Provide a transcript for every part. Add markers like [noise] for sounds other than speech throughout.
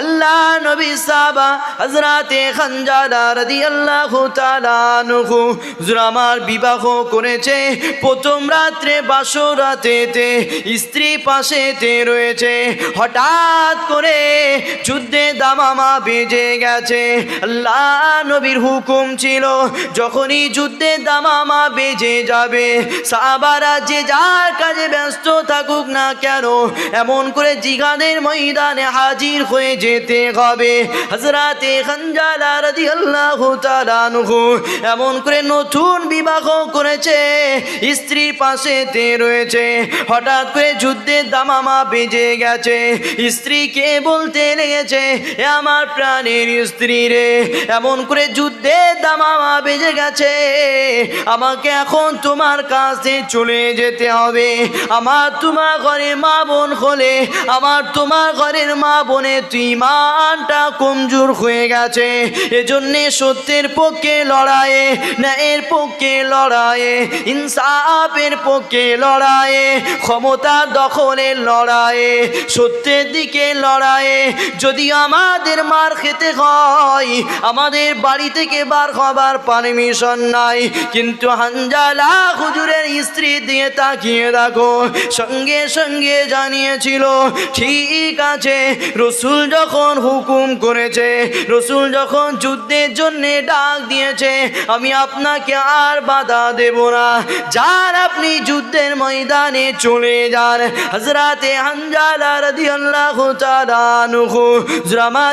আল্লাহ নবী সাবা হজরাতে খানজাদা রাদিয়াল্লাহু তাআলা আনহু। হুজুর আমার বিবাহ করেছে, প্রথম রাত্রে বাসর রাতেতে স্ত্রী পাশেতে রয়েছে। হঠাৎ করে যুদ্ধে দামামা বেজে গেছে। আল্লাহ নবীর হুকুম ছিল, যখনই যুদ্ধে দামামা বেজে যাবে, সাহাবারা যে যার কাজে ব্যস্ত থাকুক না কেন, এমন করে জিগাদের ময়দানে হাজির হয়ে যেতে হবে। হজরাতে খানজালা রাদিয়াল্লাহু তাআলা আনহু এমন করে নতুন বিবাহ করেছে, স্ত্রীর পাশেতে রয়েছে। হঠাৎ করে যুদ্ধের দামামা বেজে গেছে। স্ত্রীকে বলতে লেগেছে আমার প্রাণের স্ত্রী রে, এমন করে যুদ্ধের দামামা বেজে গেছে। আমাকে এখন তোমার কাছে চলে যেতে হবে। আমার তোমার ঘরে মা বোন হলে, আমার তোমার ঘরের মা বোনে তুই মানটা কমজোর হয়ে গেছে। এজন্যে সত্যের পক্ষে লড়াইয়ে, ন্যায়ের পক্ষে লড়াইয়ে, ইনসাফের পক্ষে লড়াইয়ে, ক্ষমতা দখলের লড়াইয়ে, সত্যের দিকে লড়াইয়ে। যদি আমাদের মার খেতে হয়, আমাদের বাড়ি থেকে বার হবার পারমিশন নাই। কিন্তু হানজালা হুজুরের স্ত্রী দিয়ে তাকিয়ে দেখো, সঙ্গে সঙ্গে জানিয়েছিল, ঠিক আছে, রসুল যখন হুকুম করেছে, রসুল যখন যুদ্ধের জন্যে ডাক দিয়েছে, আমি আপনাকে আর বাধা দেব না। যার আপনি যুদ্ধের ময়দানে চলে যান হজরাতে হানজালা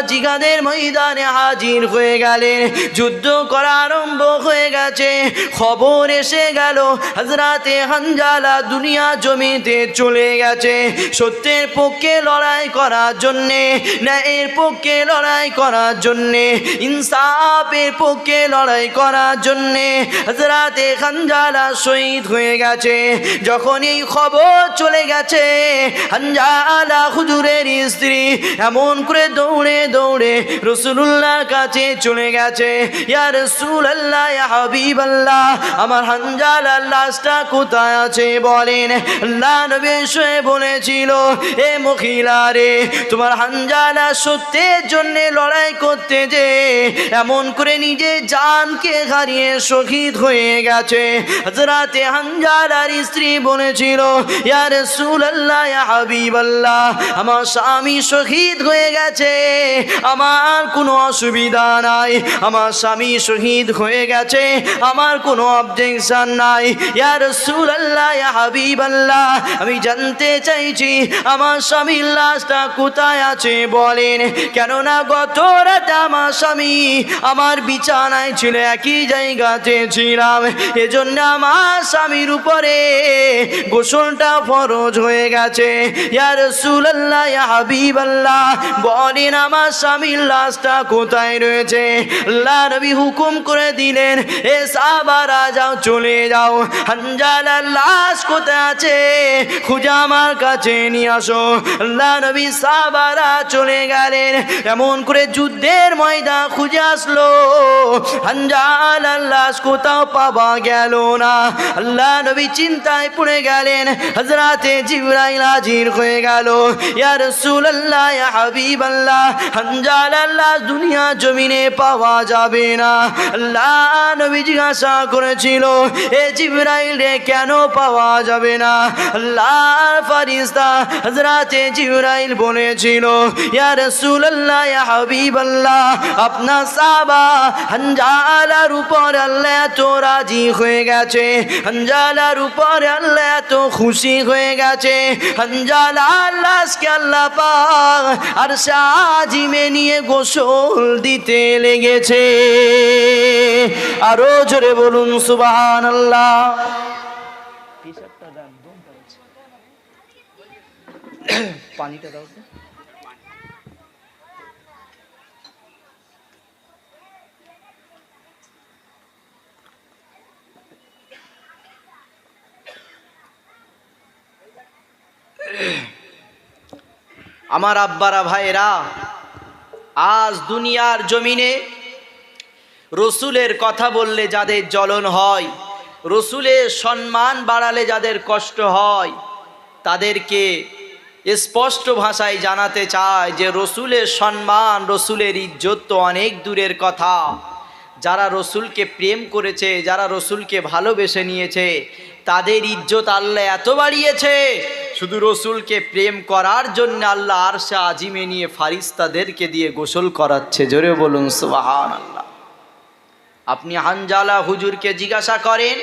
জিগাদের ময়দানে হাজির হয়ে গেলেন। যুদ্ধ করা আরম্ভ হয়ে গেছে, খবর এসে গেল হজরাতে হানজালা দুনিয়া জমিতে চলে গেছে। সত্যের পক্ষে লড়াই করার জন্যে ন্যায়ের পক্ষে লড়াই করার জন্যে, ইনসাফের পক্ষে লড়াই করার জন্যে হজরাতে হানজালা শহীদ হয়ে গেছে। যখন এই খবর চলে গেছে, হানজালা হুজুরের স্ত্রী এমন করে দৌড়ে দৌড়ে রসুল্লাহর কাছে চলে গেছে, ইয়া রসুল আল্লাহ হাবিব আল্লাহ আমার হানজালা লাশটা কোথায় আছে বলেন? আল্লাহ নবী বলেছিল, এ মহিলা রে, তোমার হানজালা সত্যের জন্য লড়াই করতে যে, এমন করে নিজে জানকে হারিয়ে শহীদ হয়ে গেছে। হজরাতে হানজালার স্ত্রী বলেছিল ইয়ার রাসূলুল্লাহ, ইয়া হাবিবাল্লাহ, আমার স্বামী শহীদ হয়ে গেছে। আমার কোনো অসুবিধা নাই, আমার স্বামী শহীদ হয়ে গেছে, আমার কোনো অবজেকশন নাই। ইয়ার রাসূলুল্লাহ, ইয়া হাবিবাল্লাহ, আমি জানতে চাইছি, আমার স্বামীর লাশটা কোথায় আছে বলেন, কেননা গত রাতে আমার স্বামী আমার বিছানায় ছিল, একই জায়গাতে ছিলাম। এজন্য আমার স্বামীর উপরে গোসলটা ফরজ হয়ে গেছে। ইয়ার সুল্লাহ হাবিবাল্লাহ, বলেন, আমার স্বামীর লাশটা কোথায় রয়েছে? আল্লাহ নবী হুকুম করে দিলেন, এ সাবারা যাও, চলে যাও। হানজালার লাশ কোথায় আছে? খুঁজে আমার কাছে নিয়ে আসো। আল্লাহ নবী সাবারা চলে গেলেন এমন করে যুদ্ধের ময়দা খুঁজে আসলো। হানজালার লাশ কোথাও পাওয়া গেল না। আল্লাহ নবী চিন্তায় পড়ে গেলেন হজরাতে জিবরাইল হাজির হয়ে গেল। ইয়া রাসূলুল্লাহ, ইয়া হাবিবাল্লাহ হানজালার লাশ দুনিয়া জমিনে পাওয়া যাবে না। আল্লাহ নবী জিজ্ঞাসা করেছিল, এ জিবরাইল রে, কেন পাওয়া যাবে না? আল্লাহর ফারিস্তা হজরাতে জিবরাইল বলেছিল, ইয়া রাসূলুল্লাহ, ইয়া আপনার উপর আল্লাহ এত রাজি হয়ে গেছে উপর আল্লাহ এত খুশি হয়ে গেছে লাশকে আল্লাহ পাক আর সাজিমে নিয়ে গোসল দিতে লেগেছে। আরও জোরে বলুন সুবাহান আল্লাহ [coughs] পানিটা দাও আমার আব্বারা ভাইরা আজ দুনিয়ার জমিনে রসুলের কথা বললে যাদের জ্বলন হয়, রসুলের সম্মান বাড়ালে যাদের কষ্ট হয়, তাদেরকে স্পষ্ট ভাষায় জানাতে চায় যে রসুলের সম্মান, রসুলের ইজ্জত তো অনেক দূরের কথা। যারা রসুলকে প্রেম করেছে, যারা রসুলকে ভালোবেসে নিয়েছে তাদের ইজ্জত আল্লাহ এত বাড়িয়েছে। শুধু রসুলকে প্রেম করার জন্য আল্লাহ আরশা আজিমে নিয়ে ফারিস্তাদেরকে দিয়ে গোসল করাচ্ছে। জোরে বলুন সুবাহান আল্লাহ আপনি হানজালা হুজুরকে জিজ্ঞাসা করেন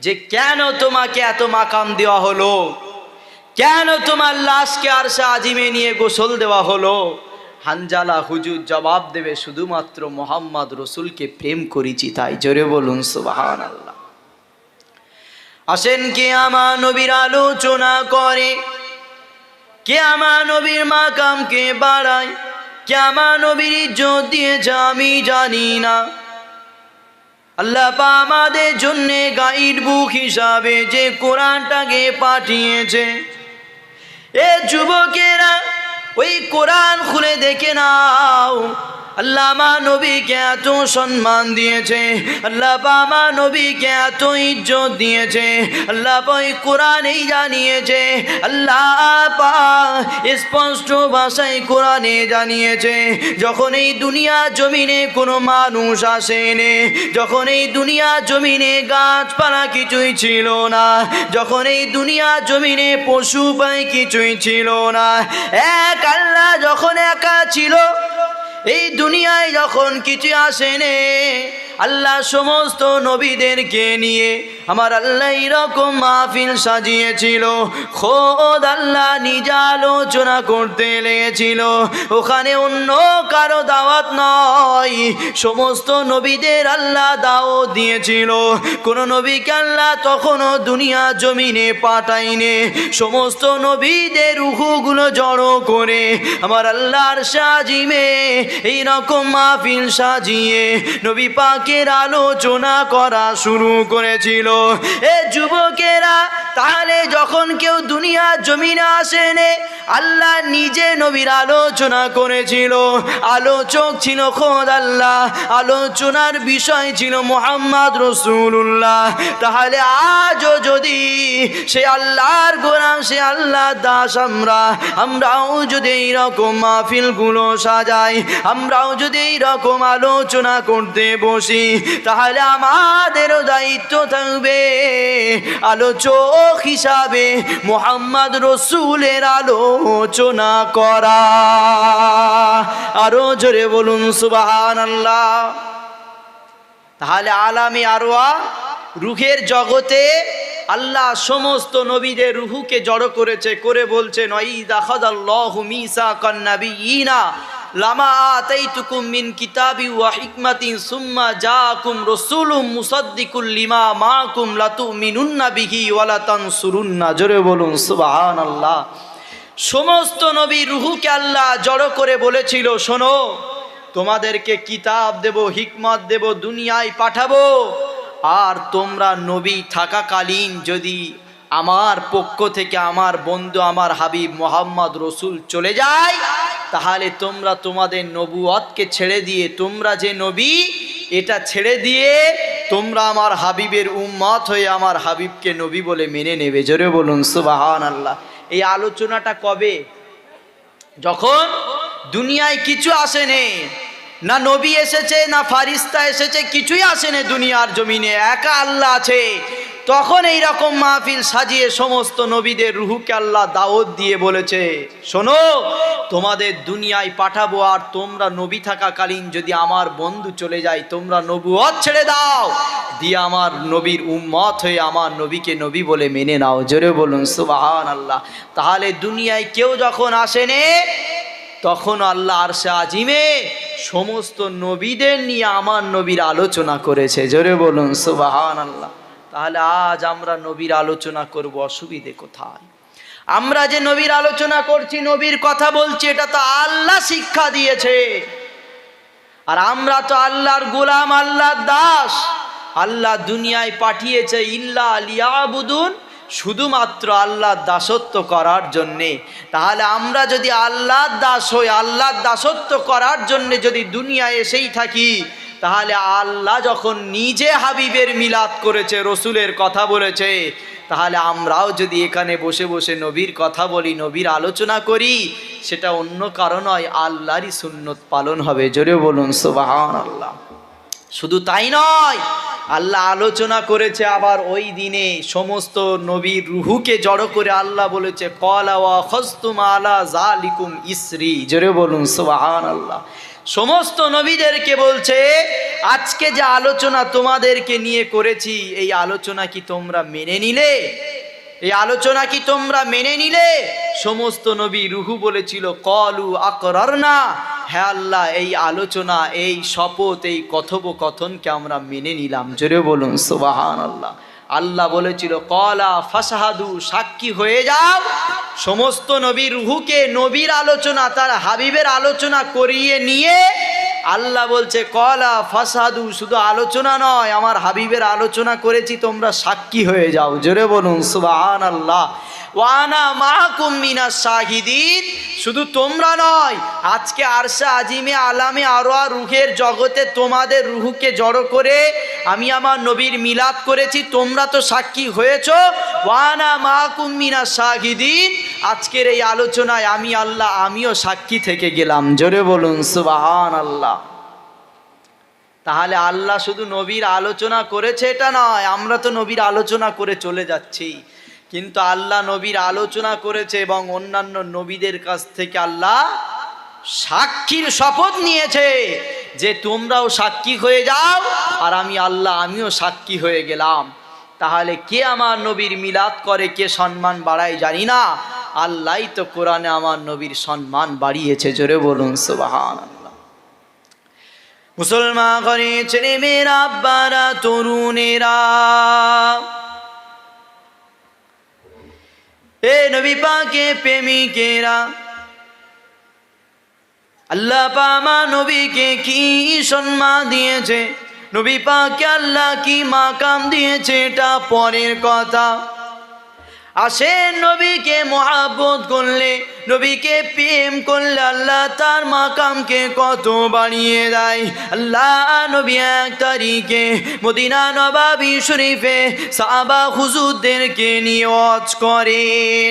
যে, কেন তোমাকে এত মাকাম দেওয়া হলো? কেন তোমার লাশকে আরশা আজিমে নিয়ে গোসল দেওয়া হলো? হানজালা হুজুর জবাব দেবে, শুধুমাত্র মোহাম্মদ রসুলকে প্রেম করেছি তাই। জোরে বলুন সুবাহান আল্লাহ আসেন কে আমার নবীর আলোচনা করে? কে আমার নবীর মাকামকে বাড়ায়? কে আমার নবীর ইজ্জত দিয়েছে আমি জানি না। আল্লাহ পা আমাদের জন্যে গাইড বুক হিসাবে যে কোরআনটাকে পাঠিয়েছে। এ যুবকেরা, ওই কোরআন খুলে দেখে নাও। আল্লাহ মা নবীকে এত সম্মান দিয়েছে, আল্লাহ মা নবীকে এত ইজ্জত দিয়েছে, আল্লাহ ওই কোরআনেই জানিয়েছে, আল্লাহ পা স্পষ্ট ভাষায় কোরআনে জানিয়েছে, যখন এই দুনিয়া জমিনে কোনো মানুষ আসেনে, যখন এই দুনিয়া জমিনে গাছপালা কিছুই ছিল না, যখন এই দুনিয়া জমিনে পশু পায় কিছুই ছিল না, এক আল্লাহ যখন একা ছিল এই দুনিয়ায় যখন কিছু আসেনে আল্লাহ সমস্ত নবীদেরকে নিয়ে আমার আল্লাহ এরকম মাহফিল সাজিয়েছিল। খোদ আল্লাহ নিজে আলোচনা করতে লেগেছিল। ওখানে অন্য কারও দাওয়াত নয়। সমস্ত নবীদের আল্লাহ দাওয়াত দিয়েছিল। কোন নবীকে আল্লাহ তখনও দুনিয়া জমিনে পাঠাইনে সমস্ত নবীদের রুহুগুলো জড়ো করে আমার আল্লাহর সাজিমে এইরকম মাহফিল সাজিয়ে নবী পাকের আলোচনা করা শুরু করেছিল। এ যুবকেরা, তাহলে যখন কেউ দুনিয়া জমিনে আসেনে, আল্লাহ নিজে নবীর আলোচনা করেছিল। আলোচক ছিল খোদ আল্লাহ, আলোচনার বিষয় ছিল মোহাম্মদ রসুল্লাহ তাহলে আজও যদি সে আল্লাহর গোলাম, সে আল্লাহ দাস আমরা, আমরাও যদি এইরকম মাহফিলগুলো সাজাই, আমরাও যদি এইরকম আলোচনা করতে বসি, তাহলে আমাদেরও দায়িত্ব থাকবে আলোচক হিসাবে মোহাম্মদ রসুলের আলোচনা করা। আরও জোরে বলুন সুবাহান আল্লাহ তাহলে আলামে আরোয়া রুহের জগতে আল্লাহ সমস্ত নবীদের রুহুকে জড়ো করেছে, করে বলছে লামা আতাইতুকুম মিন কিতাবি ওয়া হিকমাতিন সুম্মা জাআকুম রাসূলুম মুসাদ্দিকুল লিমা মাকুম লাতুমিনুন্না বিহি ওয়া লাতানসুরুন্না। জোরে বলুন, সুবহানাল্লাহ। সমস্ত নবী রুহুকে আল্লাহ জড়ো করে বলেছিল, শোনো, তোমাদেরকে কিতাব দেব, হিকমত দেব, দুনিয়ায় পাঠাবো, আর তোমরা নবী থাকাকালীন যদি আমার পক্ষ থেকে আমার বন্ধু, আমার হাবিব মোহাম্মদ রসুল চলে যায় তাহলে তোমরা তোমাদের নবুয়তকে ছেড়ে দিয়ে, তোমরা যে নবী, এটা ছেড়ে দিয়ে তোমরা আমার হাবিবের উম্মত হয়ে আমার হাবিবকে নবী বলে মেনে নেবে। জোরে বলুন সুবাহান আল্লাহ এই আলোচনাটা কবে? যখন দুনিয়ায় কিছু আসেনে না নবী এসেছে, না ফারিস্তা এসেছে, কিছুই আসেনে দুনিয়ার জমিনে। একা আল্লাহ আছে। তখন এই রকম মাহফিল সাজিয়ে সমস্ত নবীদের রুহুকে আল্লাহ দাওয়াত দিয়ে বলেছে, শোনো, তোমাদের দুনিয়ায় পাঠাবো আর তোমরা নবী থাকাকালীন যদি আমার বন্ধু চলে যায়, তোমরা নবুয়ত ছেড়ে দাও। দিয়ে আমার নবীর উম্মত হয়ে আমার নবীকে নবী বলে মেনে নাও। জোরে বলুন সুবাহান আল্লাহ তাহলে দুনিয়ায় কেউ যখন আসেনে, তখন আল্লাহ আরশে আজিমে সমস্ত নবীদের নিয়ে আমার নবীর আলোচনা করেছে। জোরে বলুন সুবাহান আল্লাহ তাহলে আজ আমরা নবীর আলোচনা করব, অসুবিধে কোথায়? আমরা যে নবীর আলোচনা করছি, নবীর কথা বলছি, এটা তো আল্লাহ শিক্ষা দিয়েছে। আর আমরা তো আল্লাহর গোলাম, আল্লাহর দাস। আল্লাহ দুনিয়ায় পাঠিয়েছে, ইল্লা আলিয়াবুদুন শুধুমাত্র আল্লাহর দাসত্ব করার জন্যে। তাহলে আমরা যদি আল্লাহর দাস হই, আল্লাহর দাসত্ব করার জন্যে যদি দুনিয়ায় এসেই থাকি তাহলে আল্লাহ যখন নিজে হাবিবের মিলাদ করেছে, রসুলের কথা বলেছে, তাহলে আমরাও যদি এখানে বসে বসে নবীর কথা বলি, নবীর আলোচনা করি, সেটা অন্য কারণ নয়, আল্লাহরই সুন্নত পালন হবে। জোরে বলুন সুবাহান আল্লাহ শুধু তাই নয়, আল্লাহ আলোচনা করেছে আবার ওই দিনে সমস্ত নবীর রুহুকে জড়ো করে আল্লাহ বলেছে কলা ওয়া খস্তুম আলা জালিকুম ইসরি। জোরে বলুন সুবাহান আল্লাহ সমস্ত নবীদেরকে বলছে, আজকে যে আলোচনা তোমাদেরকে নিয়ে করেছি, এই আলোচনা কি তোমরা মেনে নিলে? এই আলোচনা কি তোমরা মেনে নিলে? সমস্ত নবী রুহু বলেছিল, কলু আকরার না হ্যাঁ আল্লাহ, এই আলোচনা, এই শপথ, এই কথোপকথনকে আমরা মেনে নিলাম। জোরে বলুন সুবাহান আল্লাহ আল্লাহ বলেছিল, কলা ফাসাহাদু, সাক্ষী হয়ে যাও। সমস্ত নবীর রুহুকে নবীর আলোচনা, তার হাবিবের আলোচনা করিয়ে নিয়ে আল্লাহ বলছে, কলা ফাসাদু শুধু আলোচনা নয়, আমার হাবিবের আলোচনা করেছি, তোমরা সাক্ষী হয়ে যাও। জোরে বলুন সুবাহান আল্লাহ ওয়ানা মাহকুম মিনা শাহিদিন। শুধু তোমরা নয়, আজকে আরশা আজিমে আলামে আরও রুহের জগতে তোমাদের রুহুকে জড়ো করে আমি আমার নবীর মিলাদ করেছি, তোমরা তো সাক্ষী হয়েছ। ওয়ানা মাহকুম মিনা শাহিদিন, আজকের এই আলোচনায় আমি আল্লাহ, আমিও সাক্ষী থেকে গেলাম। জোরে বলুন সুবাহান আল্লাহ তাহলে আল্লাহ শুধু নবীর আলোচনা করেছে, এটা নয়, আমরা তো নবীর আলোচনা করে চলে যাচ্ছি। কিন্তু আল্লাহ নবীর আলোচনা করেছে এবং অন্যান্য নবীদের কাছ থেকে আল্লাহ সাক্ষীর শপথ নিয়েছে যে তোমরাও সাক্ষী হয়ে যাও আর আমি আল্লাহ আমিও সাক্ষী হয়ে গেলাম। তাহলে কে আমার নবীর মিলাদ করে, কে সম্মান বাড়ায় জানি না। আল্লাহই তো কোরআনে আমার নবীর সম্মান বাড়িয়েছে, জোরে বলুন সুবাহান আল্লাহ মুসলমান ঘরে ছেলে মেয়েরা, আব্বারা, তরুণেরা এ নবী পাকে প্রেমিকেরা, আল্লাহ পামা নবীকে কি সম্মান দিয়েছে? নবী পাকে আল্লাহ কি মাকাম দিয়েছে? এটা পরের কথা। আসেন নবীকে মহাব্বত করলে, নবীকে প্রেম করলে আল্লাহ তার মাকামকে কত বাড়িয়ে দেয়। আল্লাহ নবী এক তারিখে মদিনা নবাবি শরীফে সাবা হুজুরদেরকে নিয়ে ওয়াজ করেন।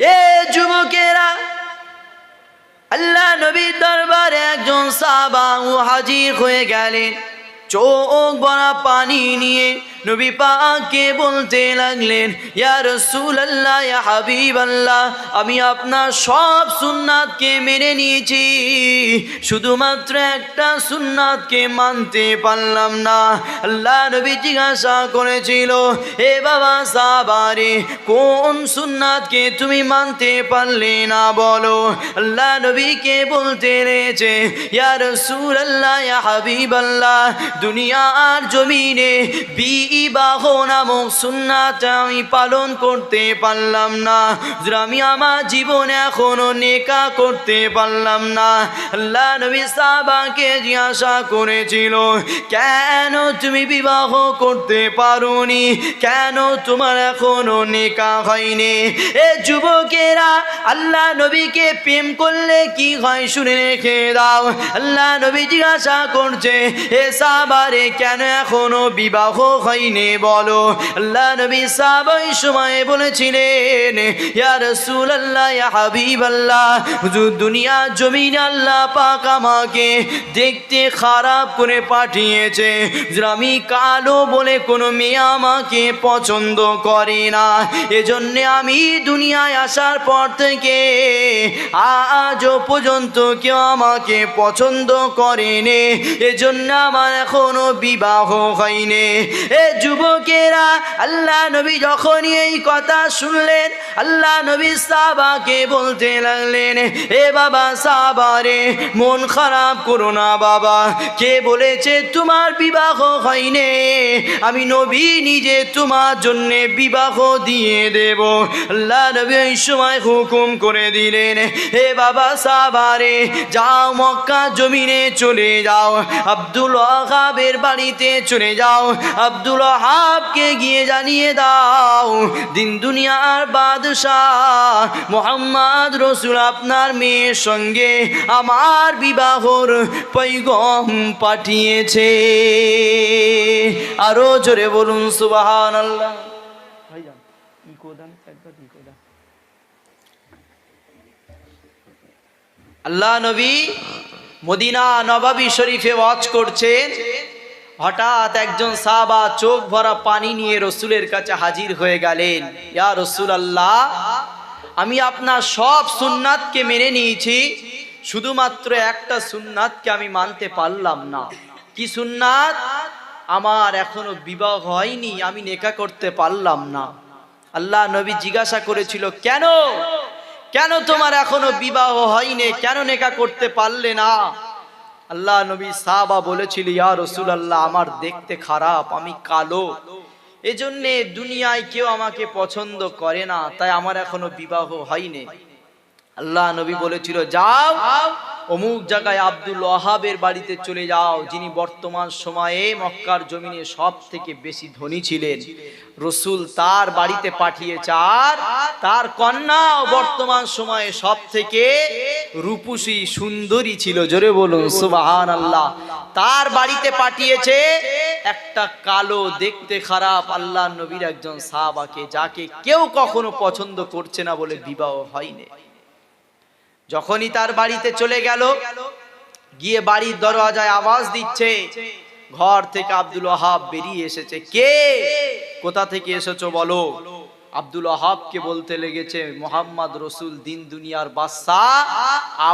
এ যুবকেরা, আল্লাহ নবীর দরবারে একজন সাবা ও হাজির হয়ে গেলেন। চোখ বড়া পানি নিয়ে নবী পাককে বলতে লাগলেন, ইয়া রসুল আল্লাহ ইয়া হাবিব আল্লাহ আমি আপনার সব সুন্নাতকে মেনে নিয়েছি। শুধুমাত্র একটা সুন্নাতকে মানতে পারলাম না। আল্লাহ নবী জিজ্ঞাসা করেছিল, এ বাবা সাবারে কোন সুন্নাতকে তুমি মানতে পারলে না বলো? আল্লাহ নবীকে বলতে রয়েছে, ইয়া রসুল ইয়া হাবিব আল্লাহ দুনিয়ার জমিনে বিবাহ নামক সুন্নাত আমি পালন করতে পারলাম না। আমি আমার জীবনে এখনও নেকা করতে পারলাম না। আল্লাহ নবী সাহাবাকে জিজ্ঞাসা করেছিল, কেন তুমি বিবাহ করতে পারোনি? কেন তোমার এখনও নেকা হয়নি? এ যুবকেরা, আল্লাহ নবীকে প্রেম করলে কি হয় শুনে রেখে দাও। আল্লাহ নবী জিজ্ঞাসা করছে, এ সাবারে কেন এখনও বিবাহ হয়নি বলো, আল্লাহ নবী সাহাব ওই সময় বলেছিলেন, ইয়া রাসূল আল্লাহ ইয়া হাবিব আল্লাহ হুজুর দুনিয়া জমিন আল্লাহ পাক আমাকে দেখতে খারাপ করে পাঠিয়েছে। হুজুর, আমি কালো বলে কোনো মেয়ে আমাকে পছন্দ করে না। এজন্য আমি দুনিয়ায় আসার পর থেকে আজও পর্যন্ত কেউ আমাকে পছন্দ করেনি। এজন্য আমার এখনও বিবাহ হয়নি। এ যুবকেরা, আল্লাহ নবী যখনই এই কথা শুনলেন, আল্লাহ নবী সাবাকে বলতে লাগলেন, এ বাবা সাবারে মন খারাপ করো না বাবা। কে বলেছে তোমার বিবাহ হয়নি? আমি নবী নিজে তোমার জন্যে বিবাহ দিয়ে দেব। আল্লাহ নবী ওই সময় হুকুম করে দিলেন হে বাবা সাবারে যাও মক্কা জমিনে চলে যাও। আব্দুল ওয়াহাবের বাড়িতে চলে যাও। আব্দুল হাবকে গিয়ে জানিয়ে দাও, দিন দুনিয়ার বাদশাহ মোহাম্মদ রসুল আপনার মেয়ের সঙ্গে আমার বিবাহর পৈগম পাঠিয়েছে। আরও জোরে বলুন সুবাহান আল্লাহ আল্লাহ নবী মদিনা নবাবী শরীফে ওয়াজ করছেন। হঠাৎ একজন সাহাবা চোখ ভরা পানি নিয়ে রসুলের কাছে হাজির হয়ে গেলেন। ইয়া রসুল আল্লাহ আমি আপনার সব সুন্নাতকে মেনে নিয়েছি, শুধুমাত্র একটা সুন্নাতকে আমি মানতে পারলাম না। কি সুন্নাত? আমার এখনও বিবাহ হয়নি, আমি নেকা করতে পারলাম না। আল্লাহ নবী জিজ্ঞাসা করেছিল, কেন? কেন তোমার এখনও বিবাহ হয়নি? কেন নেকা করতে পারলে না? আল্লাহ নবী সাহাবা বলেছিল, ইয়া রসুল আল্লাহ আমার দেখতে খারাপ, আমি কালো। এজন্যে দুনিয়ায় কেউ আমাকে পছন্দ করে না, তাই আমার এখনও বিবাহ হয়নি। আল্লাহ নবী বলেছিল, যাও অমুক জায়গায় আব্দুল ওয়াহাবের বাড়িতে চলে যাও, যিনি বর্তমান সময়ে মক্কার জমিনে সব থেকে বেশি ধনী ছিলেন। রসুল তার বাড়িতে পাঠিয়েছে, আর তার কন্যা বর্তমান সময়ে সব থেকে রূপসী, সুন্দরী ছিল। জোরে বলুন সুবাহান আল্লাহ তার বাড়িতে পাঠিয়েছে একটা কালো, দেখতে খারাপ আল্লাহ নবীর একজন সাহাবাকে, যাকে কেউ কখনো পছন্দ করছে না বলে বিবাহ হয়নি। যখনই তার বাড়িতে চলে গেল, গিয়ে বাড়ির দরওয়াজায় আওয়াজ দিচ্ছে, ঘর থেকে আব্দুল ওয়াহাব বেরিয়ে এসেছে। কে? কোথা থেকে এসেছ বলো? আব্দুল ওয়াহাবকে বলতে লেগেছে, মোহাম্মদ রসুল দিন দুনিয়ার বাদশাহ,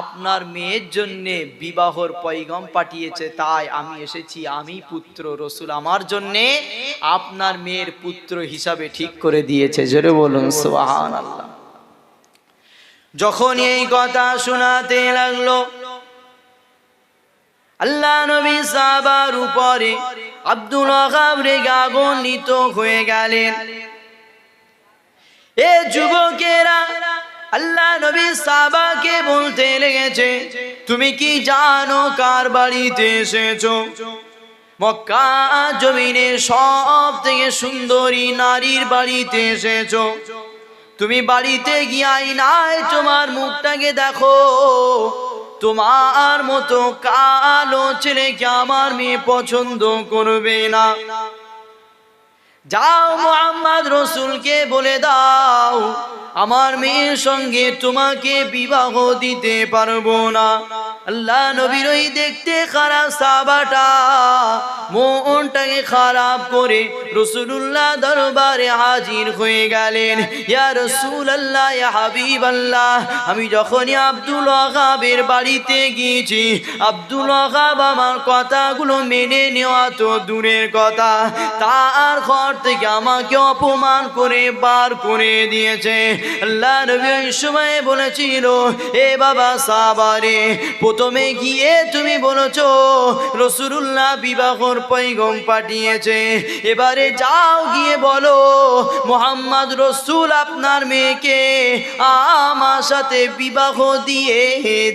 আপনার মেয়ের জন্য বিবাহর পৈগম পাঠিয়েছে, তাই আমি এসেছি, আমি পুত্র রসুল আমার জন্য আপনার মেয়ের পুত্র হিসাবে ঠিক করে দিয়েছে। জোরে বলুন সুবহান আল্লাহ যখন এই কথা শোনাতে লাগল, আল্লাহ নবী সাহাবার উপরে আব্দুল ওয়াহাব রেগে আগুনিত হয়ে গেলেন। এ যুবকেরা, আল্লাহ নবী সাহাবাকে বলতে লেগেছে, তুমি কি জানো কার বাড়িতে এসেছ? মক্কা জমিনে সব থেকে সুন্দরী নারীর বাড়িতে এসেছ। তুমি বাড়িতে গিয়াই নাই, তোমার মুখটাকে দেখো। তোমার মতো কালো ছেলেকে আমার মেয়ে পছন্দ করবে না। যাও মোহাম্মদ রসুলকে বলে দাও, আমার মেয়ের সঙ্গে তোমাকে বিবাহ দিতে পারব না। আল্লাহ নবীর ওই দেখতে খারাপ সাবাটা, মনটাকে খারাপ করে রসুল্লাহ দরবারে হাজির হয়ে গেলেন। ইয়া রসুল আল্লাহ ইয়া হাবিব আল্লাহ আমি যখনই আব্দুল ওয়াহাবের বাড়িতে গিয়েছি, আব্দুল ওয়াহাব আমার কথাগুলো মেনে নেওয়া তো দূরের কথা। তার ঘর থেকে আমাকে অপমান করে বার করে দিয়েছে। আল্লাহ নবী ওই সময় বলেছিল, এ বাবা সাবারে প্রথমে গিয়ে তুমি বলেছ রসুল্লাহ বিবাহর পৈগম পাঠিয়েছে। এবারে যাও গিয়ে বলো, মোহাম্মদ রসুল আপনার মেয়েকে আমার সাথে বিবাহ দিয়ে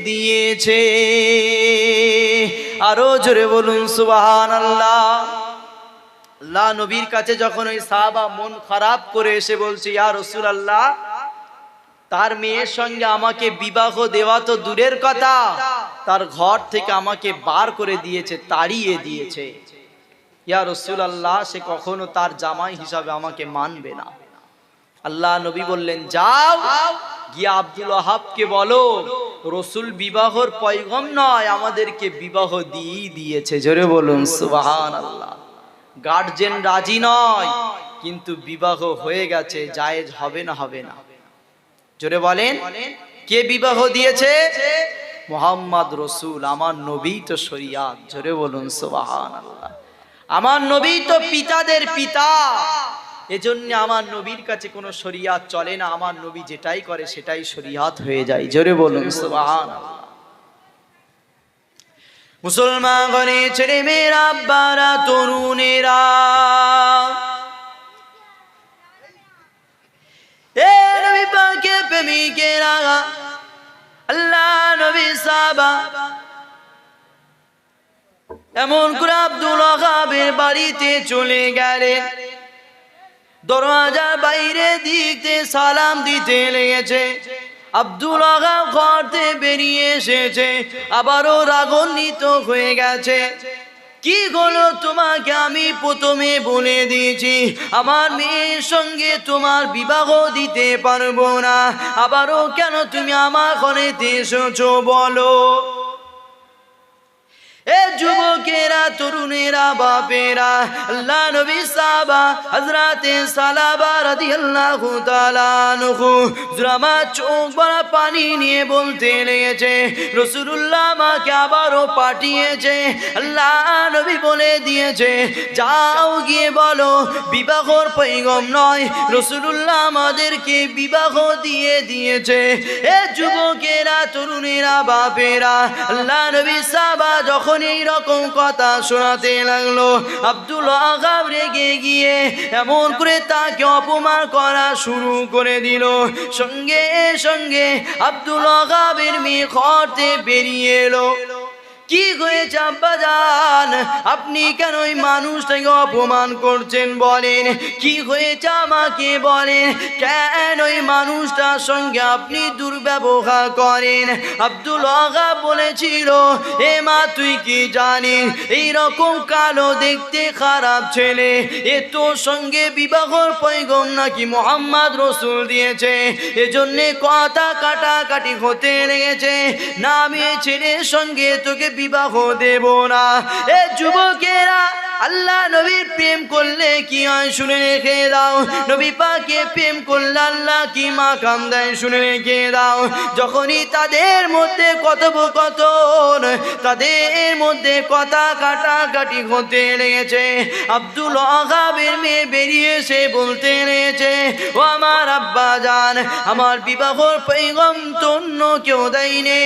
দিয়েছে। আরও জোরে বলুন সুবাহান আল্লাহ আল্লাহ নবীর কাছে যখন ওই সাহাবা মন খারাপ করে এসে বলছে, ইয়া রসুল আল্লাহ তার মেয়ের সঙ্গে আমাকে বিবাহ দেওয়া তো দূরের কথা। তার ঘর থেকে আমাকে বার করে দিয়েছে, তাড়িয়ে দিয়েছে। ইয়া রসুল আল্লাহ সে কখনো তার জামাই হিসাবে আমাকে মানবে না। আল্লাহ নবী বললেন, যাও, গিয়ে আব্দুল ওয়াহাবকে বলো, রসুল বিবাহর পয়গম নয়, আমাদেরকে বিবাহ দিয়েই দিয়েছে। জোরে বলুন সুবাহান আল্লাহ গার্জেন রাজি নয়, কিন্তু বিবাহ হয়ে গেছে, জায়েজ হবে না হবে না। জোরে বলেন, কে বিবাহ দিয়েছে? মোহাম্মদ রসুল, আমার নবী তো শরিয়াত। জোরে বলুন সুবাহান আমার নবী তো পিতাদের পিতা। এজন্য আমার নবীর কাছে কোনো শরিয়াত চলে না। আমার নবী যেটাই করে, সেটাই শরিয়াত হয়ে যায়। জোরে বলুন সুবাহান মুসলমান ঘরে ছেলে মেয়েরা আব্বারা, তরুণেরা এ নবী এমন করে আব্দুল ওহাবের বাড়িতে চলে গেলেন দরওয়াজার বাইরে দিকতে সালাম দিতে লেগেছে। আব্দুল আগা ঘরতে বেরিয়ে এসেছে। আবারও রাগান্বিত হয়ে গেছে। কি হলো তোমাকে আমি প্রথমে বলে দিয়েছি? আমার মেয়ের সঙ্গে তোমার বিবাহ দিতে পারব না। আবারও কেন তুমি আমার ঘরেতে এসেছ বলো? এ যুবকেরা, তরুণেরা, বাপেরা, আল্লাহ নবী হযরতে সালাবা রাদিয়াল্লাহু তাআলা জুরামা চোখ পানি নিয়ে বলতে লেগেছে, রাসূলুল্লাহ পাঠিয়েছে, আল্লাহ নবী বলে দিয়েছে, যাও গিয়ে বলো, বিবাহর পৈগম নয়, রাসূলুল্লাহ আমাদেরকে বিবাহ দিয়ে দিয়েছে। এ যুবকেরা, তরুণেরা, বাপেরা, আল্লাহ নবী সাহাবা যখন এই রকম কথা শোনাতে লাগল। আব্দুল আগাব রেগে গিয়ে এমন করে তাকে অপমান করা শুরু করে দিল। সঙ্গে সঙ্গে আব্দুল আগাবের মেয়ে ঘরতে বেরিয়ে এলো। কি হয়েছে আব্বাজান আপনি কেন ওই মানুষটাকে অপমান করছেন বলেন? কি হয়েছে আমাকে বলেন? কেন ওই মানুষটার সঙ্গে আপনি দুর্ব্যবহার করেন? আব্দুল আগা বলেছিল, এ মা, তুই কি জানিস? এই রকম কালো দেখতে খারাপ ছেলে। এ তোর সঙ্গে বিবাহর পৈগম নাকি মোহাম্মদ রসুল দিয়েছে? এজন্যে কথা কাটাকাটি হতে লেগেছে। না, আমি ছেলের সঙ্গে তোকে বিবাহ দেব না। এ যুবকেরা, আল্লাহ নবীর প্রেম করলে কি হয় শুনে রেখে দাও। নবী পাকে প্রেম করলে আল্লাহ কি মা কাম দেয় শুনে রেখে দাও। যখনই তাদের মধ্যে কথোপকথন, তাদের মধ্যে কথা কাটাকাটি হতে লেগেছে। আব্দুল আগাবের মেয়ে বেরিয়ে এসে বলতে লেগেছে, ও আমার আব্বা জান, আমার বিবাহর পৈগম তো অন্য কেউ দেয়নি।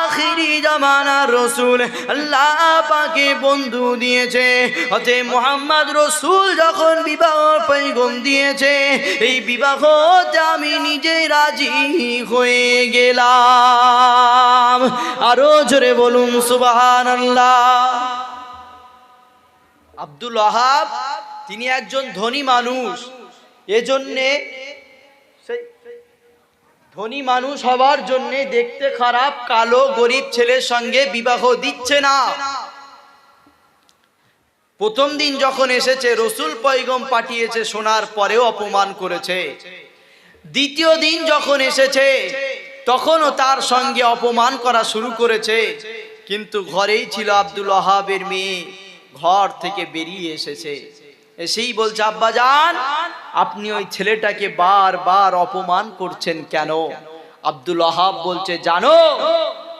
আখিরি জামানার রসুল আল্লাহ পাকে বন্ধু দিয়েছে। অতে মোহাম্মদ রসুল যখন বিবাহ পৈগম দিয়েছে, এই বিবাহতে আমি নিজে রাজি হয়ে গেলাম। আরও জোরে বলুন সুবাহান আল্লাহ আব্দুল ওয়াহাব, তিনি একজন ধনী মানুষ। এজন্যে সেই ধনী মানুষ হওয়ার জন্য দেখতে খারাপ কালো গরিব ছেলের সঙ্গে বিবাহ দিচ্ছে না। প্রথম দিন যখন এসেছে, রসুল পৈগম পাঠিয়েছে, শোনার পরেও অপমান করেছে। দ্বিতীয় দিন যখন এসেছে, তখনও তার সঙ্গে অপমান করা শুরু করেছে। কিন্তু ঘরেই ছিল আব্দুল ওয়াহাবের মেয়ে, ঘর থেকে বেরিয়ে এসেছে। এসেই বলছে আব্বা যান আপনি ওই ছেলেটাকে বারবার অপমান করছেন কেন? আব্দুল আহাব বলছে, জানো,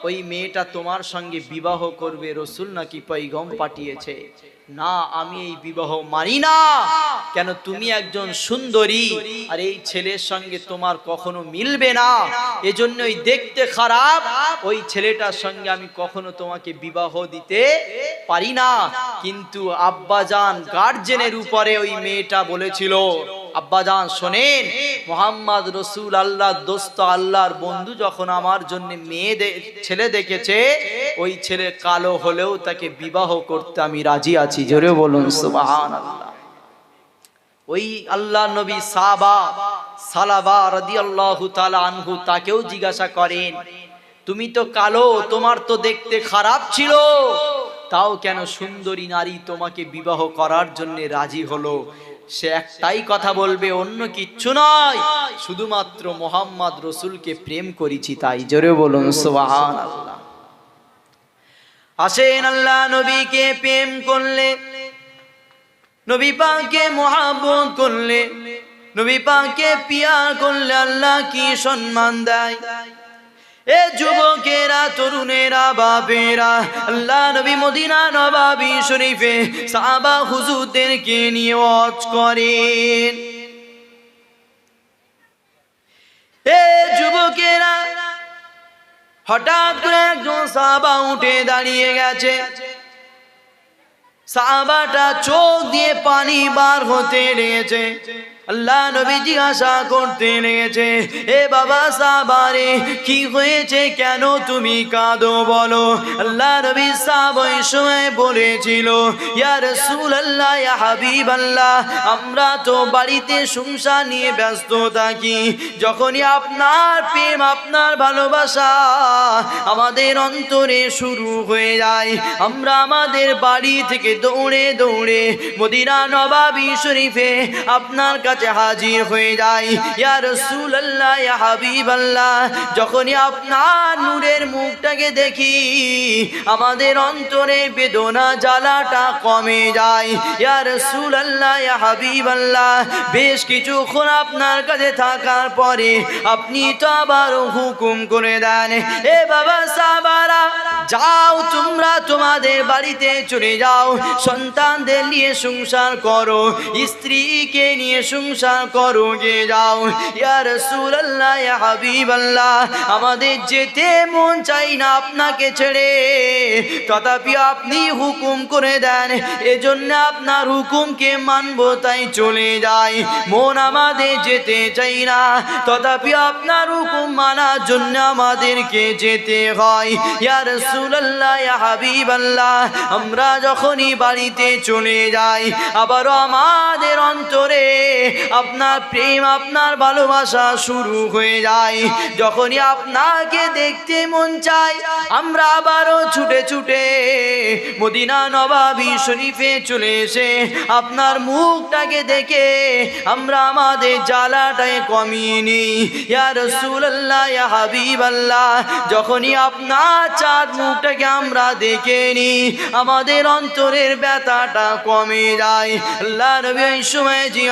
ওই মেয়েটা তোমার সঙ্গে বিবাহ করবে, রসুল নাকি পৈগম পাঠিয়েছে। না, আমি এই বিবাহ মানি না। কেন তুমি একজন সুন্দরী, আর এই ছেলের সঙ্গে তোমার কখনো মিলবে না। এজন্যই দেখতে খারাপ, ওই ছেলেটার সঙ্গে আমি কখনো তোমাকে বিবাহ দিতে পারি না। কিন্তু আব্বাজান গার্জেনের উপরে ওই মেয়েটা বলেছিল আব্বাজান শোনেন, মোহাম্মদ রসুল আল্লাহ দোস্ত আল্লাহর বন্ধু যখন আমার জন্য মেয়ে ছেলে দেখেছে, ওই ছেলে কালো হলেও তাকে বিবাহ করতে আমি রাজি আছি। জোরে বলুন সুবাহান আল্লাহ ওই আল্লাহ নবী সাবা সালাবা রাদিয়াল্লাহু তাআলা আনহু তাকেও জিজ্ঞাসা করেন, তুমি তো কালো, তোমার তো দেখতে খারাপ ছিল, তাও কেন সুন্দরী নারী তোমাকে বিবাহ করার জন্য রাজি হলো? সে একটাই কথা বলবে, অন্য কিচ্ছু নয়। শুধুমাত্র মোহাম্মদ রসুলকে প্রেম করেছি তাই, জোরে বলুন আল্লাহ আসেন আল্লাহ নবীকে প্রেম করলে, নবী পাকে মহাব্বত করলে, নবী পাকে পিয়ার করলে আল্লাহ কি সম্মান দেয়? এ যুবকেরা, তরুণেরা, বাপেরা, আল্লাহ নবী মদিনা নবাবি শরীফে সাহাবা হুজুরদেরকে নিয়ে ওয়াজ করেন। এ যুবকেরা, হঠাৎ করে একজন সাহাবা উঠে দাঁড়িয়ে গেছে। সাহাবাটা চোখ দিয়ে পানি বার হতে লেগেছে। আল্লাহ নবী জিজ্ঞাসা করতে লেগেছে এ বাবা সাবারে, কি হয়েছে কেন তুমি কাঁদো বলো? আল্লাহ নবী সাহাব ওই সময় বলেছিল, ইয়া রাসূলুল্লাহ, ইয়া হাবিবাল্লাহ, আমরা তো বাড়িতে সংসার নিয়ে ব্যস্ত থাকি। যখনই আপনার প্রেম, আপনার ভালোবাসা আমাদের অন্তরে শুরু হয়ে যায়, আমরা আমাদের বাড়ি থেকে দৌড়ে দৌড়ে মদিনা নবাবি শরীফে আপনার কাছে হাজির হয়ে যাই ইয়া রাসূলুল্লাহ, ইয়া হাবিবাল্লাহ, যখনই আপনার নূরের মুখটাকে দেখি, আমাদের অন্তরে বেদনা, জ্বালাটা কমে যায়। ইয়া রাসূলুল্লাহ, ইয়া হাবিবাল্লাহ, বেশ কিছুক্ষণ আপনার কাছে থাকার পরে আপনি তো আবার হুকুম করে দেন, এ বাবা সাবারা, যাও তোমরা তোমাদের বাড়িতে চলে যাও, সন্তানদের নিয়ে সংসার করো, স্ত্রীকে নিয়ে সংসার করো গে যাও। ইয়া রাসূলুল্লাহ, ইয়া হাবিবাল্লাহ, আমাদের যেতে মন চাই না আপনাকে ছেড়ে। তথাপি আপনি হুকুম করে দেন, এজন্য আপনার হুকুমকে মানবো তাই চলে যাই। মন আমাদের যেতে চাই না, তথাপি আপনার হুকুম মানার জন্য আমাদেরকে যেতে হয়। ইয়া রাসূলুল্লাহ, ইয়া হাবিবাল্লাহ, আমরা যখনই বাড়িতে চলে যাই, আবারও আমাদের অন্তরে আপনার প্রেম, আপনার ভালোবাসা শুরু হয়ে যায়। যখনই আপনাকে দেখতে মন চায়, আমরা আবারও ছুটে ছুটে মদিনা নবাবি শরীফে চলে এসে আপনার মুখটাকে দেখে আমরা আমাদের জ্বালাটায় কমিয়ে নিই। ইয়া রাসূলুল্লাহ, ইয়া হাবিবাল্লাহ, যখনই আপনার চাঁদ মুখটাকে আমরা দেখে নিই, আমাদের অন্তরের ব্যথাটা কমে যায়। আল্লাহ ওই সময় জি